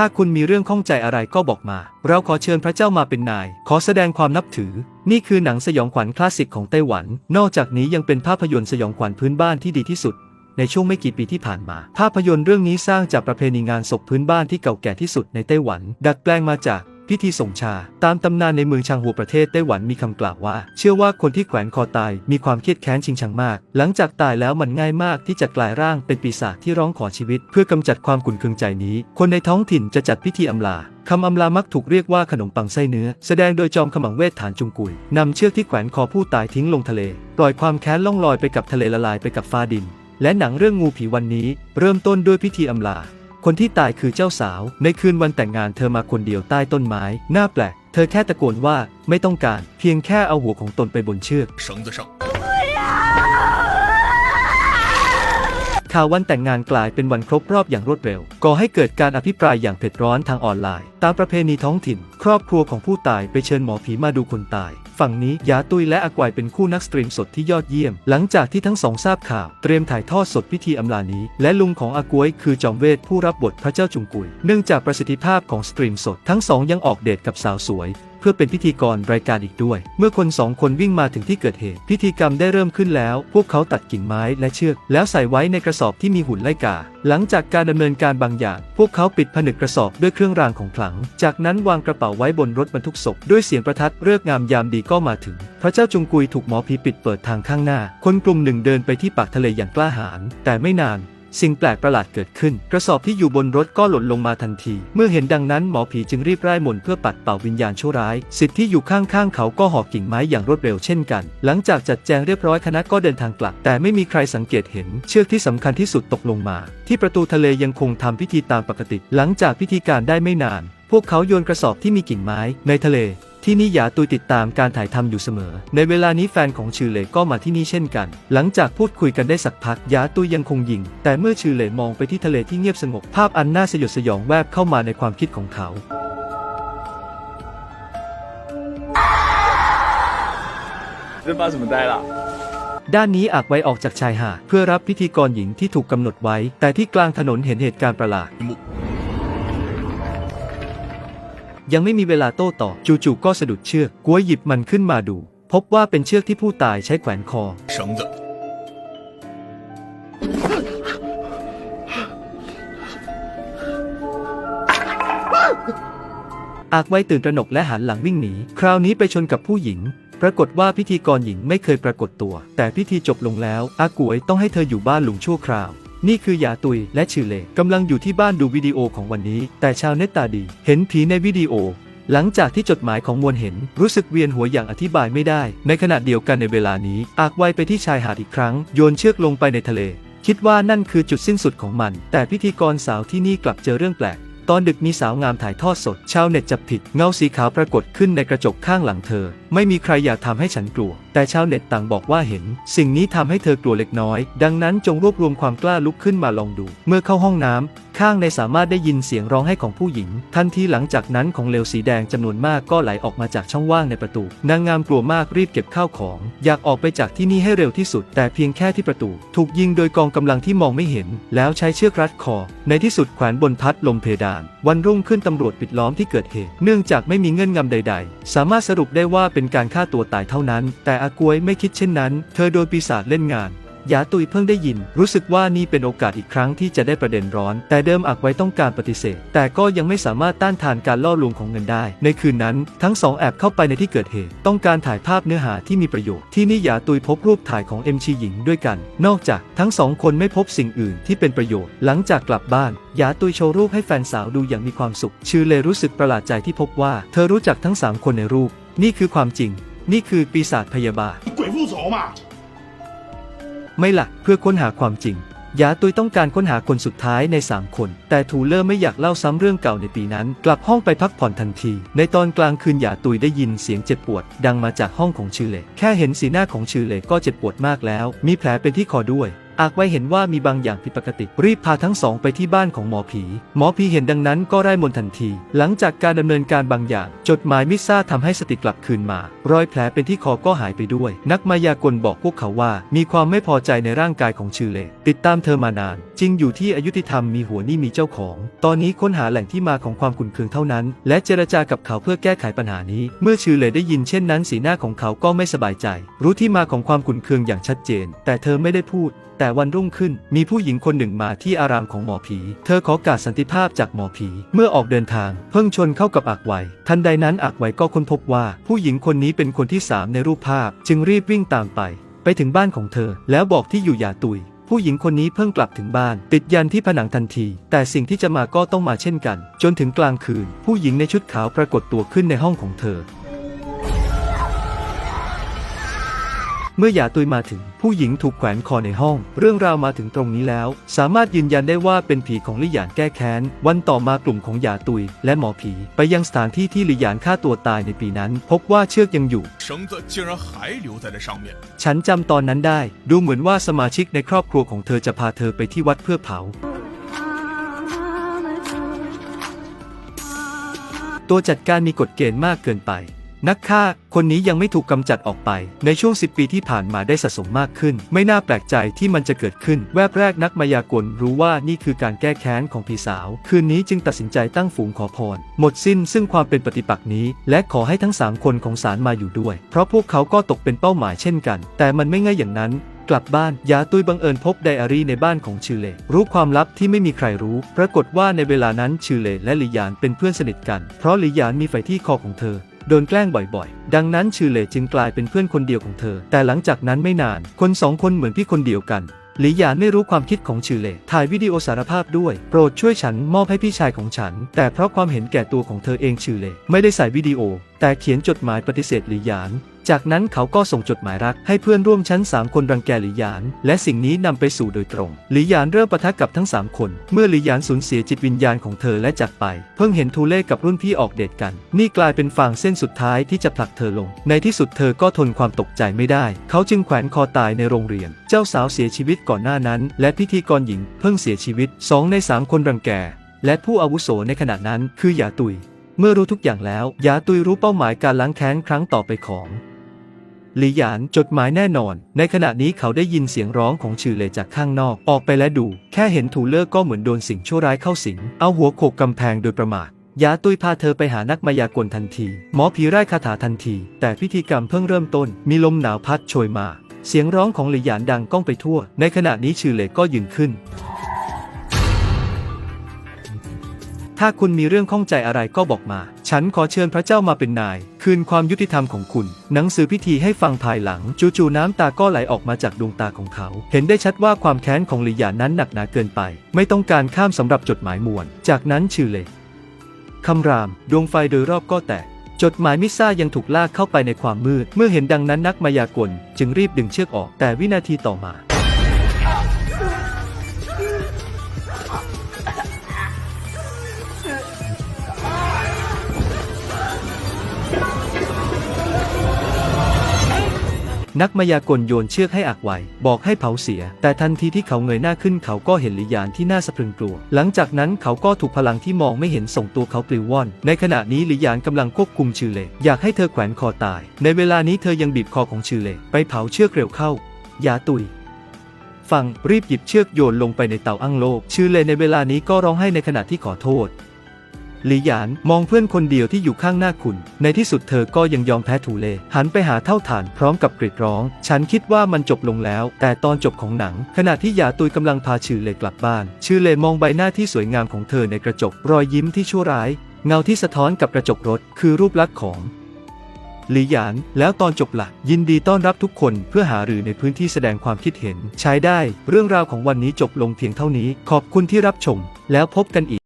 ถ้าคุณมีเรื่องข้องใจอะไรก็บอกมา เราขอเชิญพระเจ้ามาเป็นนาย ขอแสดงความนับถือ นี่คือหนังสยองขวัญคลาสสิกของไต้หวัน นอกจากนี้ยังเป็นภาพยนตร์สยองขวัญพื้นบ้านที่ดีที่สุด ในช่วงไม่กี่ปีที่ผ่านมา ภาพยนตร์เรื่องนี้สร้างจากประเพณีงานศพพื้นบ้านที่เก่าแก่ที่สุดในไต้หวัน ดัดแปลงมาจาก พิธีส่งชา ตามตำนานในเมืองชางหัวประเทศไต้หวันมีคำกล่าวว่า เชื่อว่าคนที่แขวนคอตายมีความเครียดแค้นชิงชังมาก หลังจากตายแล้วมันง่ายมากที่จะกลายร่างเป็นปีศาจที่ร้องขอชีวิต เพื่อกำจัดความขุ่นเคืองใจนี้ คนในท้องถิ่นจะจัดพิธีอำลาคำอำลามักถูกเรียกว่าขนมปังไส้เนื้อ แสดงโดยจอมขมังเวทฐานจุงกุยนำเชือกที่แขวนคอผู้ตายทิ้งลงทะเล ปล่อยความแค้นล่องลอยไปกับทะเลละลายไปกับฟ้าดิน และหนังเรื่องงูผีวันนี้ เริ่มต้นด้วยพิธีอำลา คนที่ตายคือเจ้าสาว ในคืนวันแต่งงานเธอมาคนเดียวใต้ต้นไม้ หน้าแปลก เธอแค่ตะโกนว่าไม่ต้องการ เพียงแค่เอาหัวของตนไปบนเชือก 绳子上。 ข่าววันแต่งงานกลายเป็นวันครบรอบอย่างรวดเร็ว ก่อให้เกิดการอภิปรายอย่างเผ็ดร้อนทางออนไลน์ ตามประเพณีท้องถิ่น ครอบครัวของผู้ตายไปเชิญหมอผีมาดูคนตาย ฝั่งนี้ยาตุยและอากวายเป็นคู่นักสตรีมสดที่ยอดเยี่ยม หลังจากที่ทั้งสองทราบข่าว เตรียมถ่ายทอดสดพิธีอำลานี้ และลุงของอากวยคือจอมเวทผู้รับบทพระเจ้าจุงกุย เนื่องจากประสิทธิภาพของสตรีมสดทั้งสองยังออกเดทกับสาวสวย เพื่อเป็นพิธีกรรายการอีกด้วย เมื่อคนสองคนวิ่งมาถึงที่เกิดเหตุ พิธีกรรมได้เริ่มขึ้นแล้ว พวกเขาตัดกิ่งไม้และเชือก แล้วใส่ไว้ในกระสอบที่มีหุ่นไล่กา หลังจากการดำเนินการบางอย่าง พวกเขาปิดผนึกกระสอบด้วยเครื่องรางของขลัง จากนั้นวางกระเป๋าไว้บนรถบรรทุกศพด้วยเสียงประทัดเลิกษ์งามยามดีก็มาถึง พระเจ้าจุงกุยถูกหมอผีปิดเปิดทางข้างหน้า คนกลุ่มหนึ่งเดินไปที่ปากทะเลอย่างกล้าหาญแต่ไม่นาน สิ่งแปลกประหลาดเกิดขึ้น กระสอบที่อยู่บนรถก็หล่นลงมาทันที เมื่อเห็นดังนั้นหมอผีจึงรีบร่ายมนต์เพื่อปัดเป่าวิญญาณชั่วร้าย สิทธิ์ที่อยู่ข้างๆเขาก็หอบกิ่งไม้อย่างรวดเร็วเช่นกัน หลังจากจัดแจงเรียบร้อยคณะก็เดินทางกลับ แต่ไม่มีใครสังเกตเห็น เชือกที่สำคัญที่สุดตกลงมา ที่ประตูทะเลยังคงทำพิธีตามปกติ หลังจากพิธีการได้ไม่นาน พวกเขาโยนกระสอบที่มีกิ่งไม้ในทะเล ที่นี่หยาตุยติดตามการถ่ายทำอยู่เสมอ ในเวลานี้แฟนของชื่อเหลก็มาที่นี่เช่นกัน หลังจากพูดคุยกันได้สักพักหยาตุยยังคงยิง แต่เมื่อชื่อเหลมองไปที่ทะเลที่เงียบสงบ ภาพอันน่าสยดสยองแวบเข้ามาในความคิดของเขา 这发什么呆啦？ ด้านนี้อากไว้ออกจากชายหาดเพื่อรับพิธีกรหญิงที่ถูกกำหนดไว้ แต่ที่กลางถนนเห็นเหตุการณ์ประหลาด 幕 ยังไม่มีเวลาโต้ตอบจู่ๆก็สะดุดเชือกกวยหยิบมันขึ้นมาดู พบว่าเป็นเชือกที่ผู้ตายใช้แขวนคอ绳子อากไว้ตื่นตระหนกและหันหลังวิ่งหนี คราวนี้ไปชนกับผู้หญิง ปรากฏว่าพิธีกรหญิงไม่เคยปรากฏตัว แต่พิธีจบลงแล้ว อากวยต้องให้เธออยู่บ้านหลุงชั่วคราว นี่คือหยาตุยและชื่อเลกำลังอยู่ที่บ้านดูวิดีโอของวันนี้ แต่ชาวเน็ตตาดี เห็นผีในวิดีโอ หลังจากที่จดหมายของมวลเห็นรู้สึกเวียนหัวอย่างอธิบายไม่ได้ ในขณะเดียวกันในเวลานี้อากไวไปที่ชายหาดอีกครั้ง โยนเชือกลงไปในทะเล คิดว่านั่นคือจุดสิ้นสุดของมัน แต่พิธีกรสาวที่นี่กลับเจอเรื่องแปลก ตอนดึกมีสาวงามถ่ายทอดสด ชาวเน็ตจับผิดเงาสีขาวปรากฏขึ้นในกระจกข้างหลังเธอ ไม่มีใครอยากทำให้ฉันกลัว แต่ชาวเน็ตต่างบอกว่าเห็น สิ่งนี้ทำให้เธอกลัวเล็กน้อย ดังนั้นจงรวบรวมความกล้าลุกขึ้นมาลองดู เมื่อเข้าห้องน้ำ ข้างในสามารถได้ยินเสียงร้องไห้ของผู้หญิง ทันทีหลังจากนั้นของเหลวสีแดงจำนวนมากก็ไหลออกมาจากช่องว่างในประตู นางงามกลัวมากรีบเก็บข้าวของ อยากออกไปจากที่นี่ให้เร็วที่สุด แต่เพียงแค่ที่ประตู ถูกยิงโดยกองกำลังที่มองไม่เห็น แล้วใช้เชือกรัดคอ ในที่สุดแขวนบนพัดลมเพดาน วันรุ่งขึ้นตำรวจปิดล้อมที่เกิดเหตุ เนื่องจากไม่มีเงื่อนงำใด ๆ สามารถสรุปได้ว่าเป็นการฆ่าตัวตายเท่านั้น แต่อากวยไม่คิดเช่นนั้น เธอโดนปีศาจเล่นงาน หยาตุยเพิ่งได้ยิน รู้สึกว่านี่เป็นโอกาสอีกครั้งที่จะได้ประเด็นร้อน แต่เดิมอักไว้ต้องการปฏิเสธ แต่ก็ยังไม่สามารถต้านทานการล่อลวงของเงินได้ ในคืนนั้นทั้งสองแอบเข้าไปในที่เกิดเหตุ ต้องการถ่ายภาพเนื้อหาที่มีประโยชน์ ที่นี่หยาตุยพบรูปถ่ายของเอ็มชีหญิงด้วยกัน นอกจากทั้งสองคนไม่พบสิ่งอื่นที่เป็นประโยชน์ หลังจากกลับบ้านหยาตุยโชว์รูปให้แฟนสาวดูอย่างมีความสุข ชื่อเลยรู้สึกประหลาดใจที่พบว่า เธอรู้จักทั้ง 3 คนในรูป นี่คือความจริง นี่คือปีศาจพยาบาล ไม่ละเพื่อค้นหาความจริงยาตุยต้องการค้นหาคนสุดท้ายใน 3 คน แต่ทูเลอร์ไม่อยากเล่าซ้ำเรื่องเก่าในปีนั้น กลับห้องไปพักผ่อนทันที ในตอนกลางคืนยาตุยได้ยินเสียงเจ็บปวด ดังมาจากห้องของชื่อเล่แค่เห็นสีหน้าของชื่อเล่ก็เจ็บปวดมากแล้ว มีแผลเป็นที่คอด้วย อากไว้เห็นว่ามีบางอย่างผิดปกติ รีบพาทั้งสองไปที่บ้านของหมอผี หมอผีเห็นดังนั้นก็ไร้มนทันที หลังจากการดำเนินการบางอย่าง จดหมายมิซ่าทำให้สติกลับคืนมา รอยแผลเป็นที่คอก็หายไปด้วย นักมายากลบอกพวกเขาว่า มีความไม่พอใจในร่างกายของชื่อเล ติดตามเธอมานาน จริงอยู่ที่อายุติธรรมมีหัวนี่มีเจ้าของ ตอนนี้ค้นหาแหล่งที่มาของความขุ่นเคืองเท่านั้น และเจรจากับเขาเพื่อแก้ไขปัญหานี้ เมื่อชื่อเลได้ยินเช่นนั้นสีหน้าของเขาก็ไม่สบายใจ รู้ที่มาของความขุ่นเคืองอย่างชัดเจน แต่เธอไม่ได้พูด แต่วันรุ่งขึ้นมีผู้หญิงคนหนึ่งมาที่อารามของหมอผี เธอขอการสันติภาพจากหมอผี เมื่อออกเดินทาง เพิ่งชนเข้ากับอักไวทันใดนั้นอักไวก็ค้นพบว่า ผู้หญิงคนนี้เป็นคนที่สามในรูปภาพ จึงรีบวิ่งตามไป ไปถึงบ้านของเธอ แล้วบอกที่อยู่อย่าตุย ผู้หญิงคนนี้เพิ่งกลับถึงบ้าน ติดยันที่ผนังทันที แต่สิ่งที่จะมาก็ต้องมาเช่นกัน จนถึงกลางคืน ผู้หญิงในชุดขาวปรากฏตัวขึ้นในห้องของเธอ เมื่อยาตุยมาถึงผู้หญิงถูกแขวนคอในห้อง เรื่องราวมาถึงตรงนี้แล้ว สามารถยืนยันได้ว่าเป็นผีของลิหยานแก้แค้น วันต่อมากลุ่มของหยาตุย และหมอผี ไปยังสถานที่ที่ลิหยานฆ่าตัวตายในปีนั้น พบว่าเชือกยังอยู่ฉันจำตอนนั้นได้ ดูเหมือนว่าสมาชิกในครอบครัวของเธอจะพาเธอไปที่วัดเพื่อเผาตัวจัดการมีกฎเกณฑ์มากเกินไป นักฆ่าคนนี้ยังไม่ถูกกำจัดออกไป ในช่วง 10 ปีที่ผ่านมาได้สะสมมากขึ้น ไม่น่าแปลกใจที่มันจะเกิดขึ้น แวบแรกนักมายากลรู้ว่านี่คือการแก้แค้นของพี่สาว คืนนี้จึงตัดสินใจตั้งฝูงขอพร หมดสิ้นซึ่งความเป็นปฏิปักษ์นี้ และขอให้ทั้งสามคนของศาลมาอยู่ด้วย เพราะพวกเขาก็ตกเป็นเป้าหมายเช่นกัน แต่มันไม่ง่ายอย่างนั้นกลับบ้าน ยาตุยบังเอิญพบไดอารี่ในบ้านของชือเล รู้ความลับที่ไม่มีใครรู้ ปรากฏว่าในเวลานั้นชือเลและลิยานเป็นเพื่อนสนิทกัน เพราะลิยานมีไฟที่คอของเธอ โดนแกล้งบ่อยๆ ดังนั้นชื่อเลจึงกลายเป็นเพื่อนคนเดียวของเธอ แต่หลังจากนั้นไม่นาน คนสองคนเหมือนพี่คนเดียวกันหลีหยานไม่รู้ความคิดของชื่อเล่ถ่ายวิดีโอสารภาพด้วย โปรดช่วยฉันมอบให้พี่ชายของฉัน แต่เพราะความเห็นแก่ตัวของเธอเองชื่อเล่ไม่ได้ใส่วิดีโอ แต่เขียนจดหมายปฏิเสธหลีหยาน จากนั้นเขาก็ส่งจดหมายรักให้เพื่อนร่วมชั้น 3 คนรังแกหลีหยาน และสิ่งนี้นำไปสู่โดยตรง หลีหยานเริ่มปะทะกับทั้ง 3 คน เมื่อหลีหยานสูญเสียจิตวิญญาณของเธอและจากไป เพิ่งเห็นทูเล่กับรุ่นพี่ออกเดทกัน นี่กลายเป็นฟางเส้นสุดท้ายที่จะผลักเธอลง ในที่สุดเธอก็ทนความตกใจไม่ได้ เขาจึงแขวนคอตายในโรงเรียน เจ้าสาวเสียชีวิตก่อนหน้านั้น และพิธีกรหญิงเพิ่งเสียชีวิตสองในสามคนรังแก และผู้อาวุโสในขณะนั้นคือหยาตุย เมื่อรู้ทุกอย่างแล้ว หยาตุยรู้เป้าหมายการล้างแค้นครั้งต่อไปของ หลีหยานจดหมายแน่นอน ในขณะนี้เขาได้ยินเสียงร้องของชื่อเลจากข้างนอก ออกไปและดู แค่เห็นถูเลอร์ก็เหมือนโดนสิ่งชั่วร้ายเข้าสิง เอาหัวโขกกำแพงโดยประมาทยาตุยพาเธอไปหานักมายากลทันที หมอผีไร้คาถาทันที แต่พิธีกรรมเพิ่งเริ่มต้น มีลมหนาวพัดโชยมา เสียงร้องของหลีหยานดังก้องไปทั่ว ในขณะนี้ชื่อเลก็ยืนขึ้น ถ้าคุณมีเรื่องข้องใจอะไรก็บอกมา ฉันขอเชิญพระเจ้ามาเป็นนาย คืนความยุติธรรมของคุณ หนังสือพิธีให้ฟังภายหลัง จู่ๆน้ำตาก็ไหลออกมาจากดวงตาของเขา เห็นได้ชัดว่าความแค้นของลิยานั้นหนักหนาเกินไป ไม่ต้องการข้ามสำหรับจดหมายมวล จากนั้นชื่อเลยคำราม ดวงไฟโดยรอบก็แตกจดหมายมิซ่ายังถูกลากเข้าไปในความมืด เมื่อเห็นดังนั้นนักมายากล จึงรีบดึงเชือกออก แต่วินาทีต่อมา นักมายากลโยนเชือกให้อักไวบอกให้เผาเสีย แต่ทันทีที่เขาเงยหน้าขึ้นเขาก็เห็นลิยานที่น่าสะพรึงกลัว หลังจากนั้นเขาก็ถูกพลังที่มองไม่เห็นส่งตัวเขาปลิวว่อน ในขณะนี้ลิยานกำลังควบคุมชื่อเล อยากให้เธอแขวนคอตาย ในเวลานี้เธอยังบีบคอของชื่อเล ไปเผาเชือกเร็วเข้ายาตุยฟังรีบหยิบเชือกโยนลงไปในเตาอั้งโลก ชื่อเลในเวลานี้ก็ร้องไห้ในขณะที่ขอโทษ หลีหยานมองเพื่อนคนเดียวที่อยู่ข้างหน้าคุณ ในที่สุดเธอก็ยังยอมแพ้ถูเล หันไปหาเท่าฐานพร้อมกับกรีดร้อง ฉันคิดว่ามันจบลงแล้ว แต่ตอนจบของหนัง ขณะที่หยาตุยกำลังพาชื่อเลกลับบ้าน ชื่อเลมองใบหน้าที่สวยงามของเธอในกระจก รอยยิ้มที่ชั่วร้าย เงาที่สะท้อนกับกระจกรถ คือรูปลักษณ์ของหลีหยาน แล้วตอนจบละ่ะยินดีต้อนรับทุกคนเพื่อหาหรือในพื้นที่แสดงความคิดเห็น ใช้ได้ เรื่องราวของวันนี้จบลงเพียงเท่านี้ ขอบคุณที่รับชม แล้วพบกันอีก